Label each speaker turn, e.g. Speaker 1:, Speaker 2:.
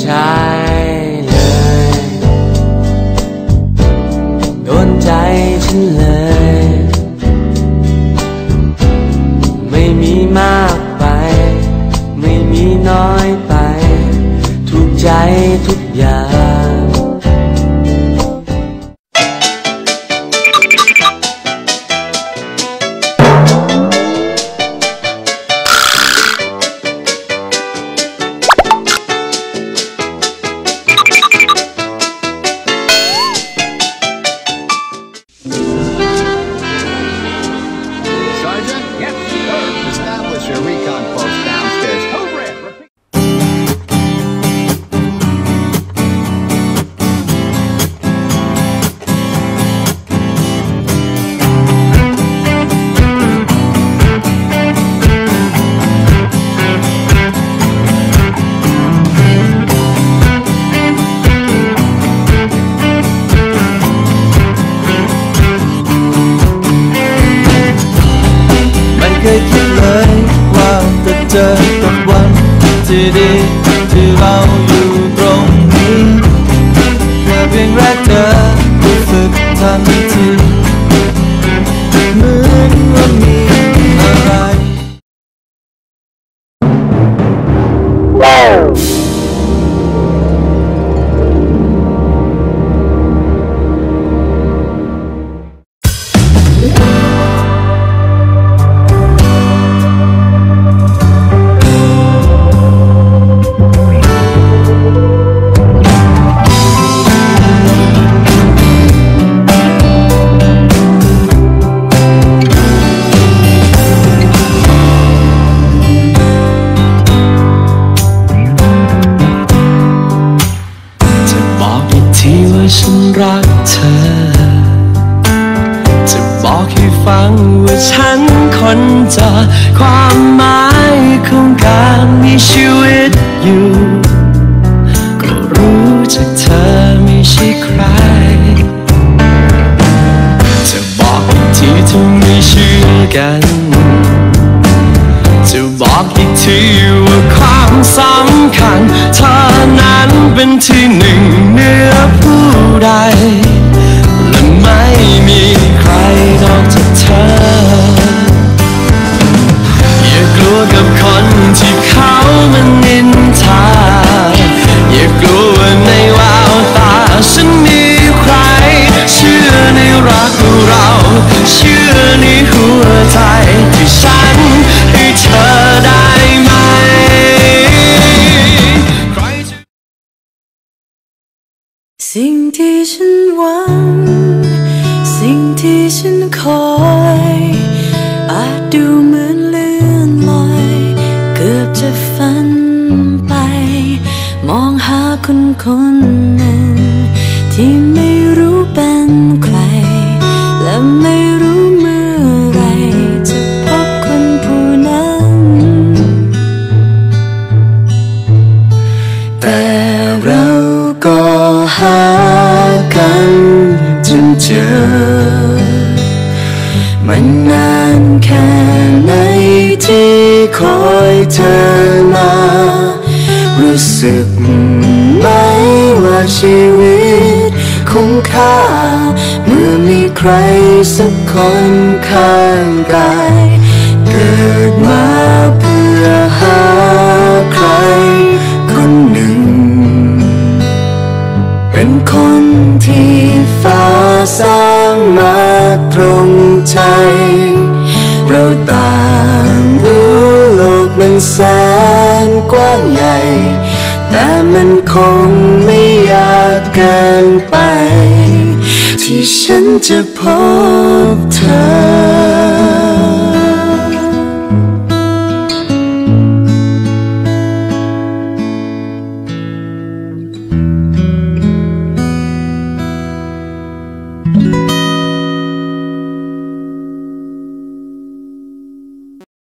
Speaker 1: ใช่เลย
Speaker 2: โดนใจฉันเลย ไม่มีมากไป ไม่มีน้อยไป ถูกใจทุกอย่าง
Speaker 1: จอกับวันที่ดีที่เราอยู่ตรงนี้แค่เพียงแรกเธอรู้สึกทันที งว่าฉันคนจอความหมายของการมีชีวิตอยู่ ก็รู้จากเธอไม่ใช่ใครจะบอกอีกทีถ้าไม่เชื่อกันจะบอกอีกทีว่าความสำคัญเธอนั้นเป็นที่หนึ่งเหนือผู้ใด ที่ฉันหวั
Speaker 3: ง สิ่งที่ฉันคอย อาจดูเหมือนเลื่อนลอย เกือบจะฝันไป มองหาคนคนหนึ่งที่ไม่รู้เป็น เจ
Speaker 1: อ มันนานแค่ไหนที่คอยเธอมา รู้สึกไหมว่าชีวิตคุ้มค่า เมื่อมีใครสักคนข้างกายางมาตรงใจ เราต่างรู้โลกมันแสนกว้างใหญ่ แต่มันคงไม่ยากเกินไป ที่ฉันจะพบเธอ